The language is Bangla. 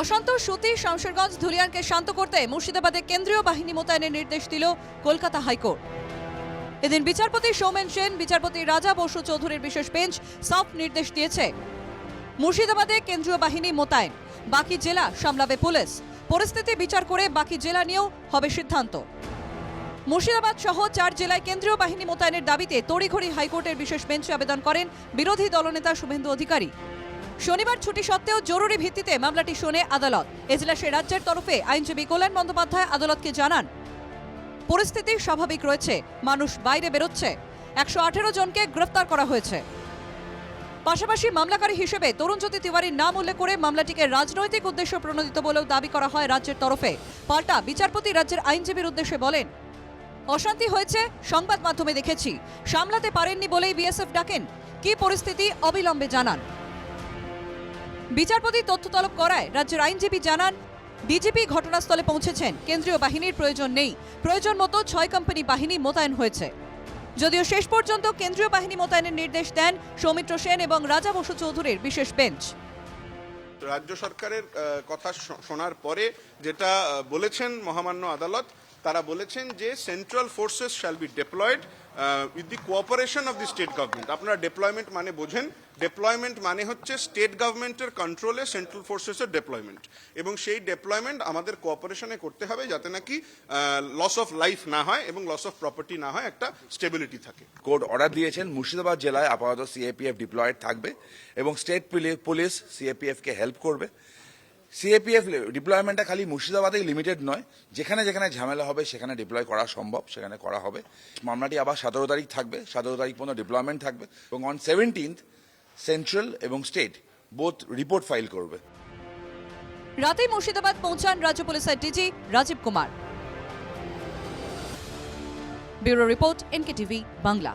অশান্ত সুতি শামশেরগঞ্জ ধুলিয়ানকে শান্ত করতে মুর্শিদাবাদে কেন্দ্রীয় বাহিনী মোতায়েনের নির্দেশ দিল কলকাতা হাইকোর্ট। এদিন বিচারপতি সৌমেন সেন, বিচারপতি রাজা বসু চৌধুরীর বিশেষ বেঞ্চ সাফ নির্দেশ দিয়েছে। মুর্শিদাবাদে কেন্দ্রীয় বাহিনী মোতায়েন, বাকি জেলা সামলাবে পুলিশ। পরিস্থিতি বিচার করে বাকি জেলা নিয়েও হবে সিদ্ধান্ত। মুর্শিদাবাদ সহ চার জেলায় কেন্দ্রীয় বাহিনী মোতায়েনের দাবিতে তড়িঘড়ি হাইকোর্টের বিশেষ বেঞ্চে আবেদন করেন বিরোধী দলনেতা শুভেন্দু অধিকারী। শনিবার ছুটি সত্ত্বেও জরুরি ভিত্তিতে মামলাটি শোনে আদালত। এজলাসে রাজ্যের তরফে আইনজীবী কল্যাণ বন্দ্যোপাধ্যায় আদালতকে জানান, পরিস্থিতি স্বাভাবিক রয়েছে, মানুষ বাইরে বেরোচ্ছে। একশো আঠেরো জনকে গ্রেফতার করা হয়েছে। পাশাপাশি মামলাকারী হিসেবে তরুণজ্যোতি তিওয়ারির নাম উল্লেখ করে মামলাটিকে রাজনৈতিক উদ্দেশ্য প্রণোদিত বলেও দাবি করা হয় রাজ্যের তরফে। পাল্টা বিচারপতি রাজ্যের আইনজীবীর উদ্দেশ্যে বলেন, অশান্তি হয়েছে, সংবাদ মাধ্যমে দেখেছি। সামলাতে পারেননি বলেই বিএসএফ ডাকেন। কি পরিস্থিতি, অবিলম্বে জানান। বিচারপতি তথ্য তলব করায় রাজ্যের আইনজীবী জানান ডিজিপি ঘটনাস্থলে পৌঁছেছেন। কেন্দ্রীয় বাহিনীর প্রয়োজন নেই। প্রয়োজন মতো ছয় কোম্পানি বাহিনী মোতায়েন হয়েছে। যদিও শেষ পর্যন্ত কেন্দ্রীয় বাহিনী মোতায়েনের নির্দেশ দেন সৌমিত্র সেন এবং রাজা বসু চৌধুরীর বিশেষ বেঞ্চ। রাজ্য সরকারের কথা শোনার পরে যেটা বলেছেন মহামান্য আদালত তারা বলেছেন যে central forces shall be deployed with the cooperation of the state government আপনারা ডেপ্লয়মেন্ট মানে বোঝেন। ডেপ্লয়মেন্ট মানে হচ্ছে স্টেট গভর্নমেন্টের কন্ট্রোলে সেন্ট্রাল ফোর্সেসের ডেপ্লয়মেন্ট এবং সেই ডেপ্লয়মেন্ট আমাদের কোঅপারেশনে করতে হবে যাতে নাকি লস অফ লাইফ না হয় এবং লস অফ প্রপার্টি না হয়, একটা স্টেবিলিটি থাকে। কোর্ট অর্ডার দিয়েছেন, মুর্শিদাবাদ জেলায় আপাতত সিএপিএফ ডিপ্লয়েড থাকবে এবং স্টেট পুলিশ সিএপিএফকে হেল্প করবে। সিএপিএফ ডিপ্লয়মেন্টটা খালি মুর্শিদাবাদেই লিমিটেড নয়। যেখানে যেখানে ঝামেলা হবে, সেখানে ডিপ্লয় করা সম্ভব, সেখানে করা হবে। মামলাটি আবার সতেরো তারিখ থাকবে, সতেরো তারিখ পর্যন্ত ডিপ্লয়মেন্ট থাকবে এবং অন সেভেন্টিন্থ সেন্ট্রাল এবং স্টেট বোথ রিপোর্ট ফাইল করবে। রাতেই মুর্শিদাবাদ পৌঁছান রাজ্য পুলিশের DG Rajeev Kumar. Bureau report NK TV Bangla.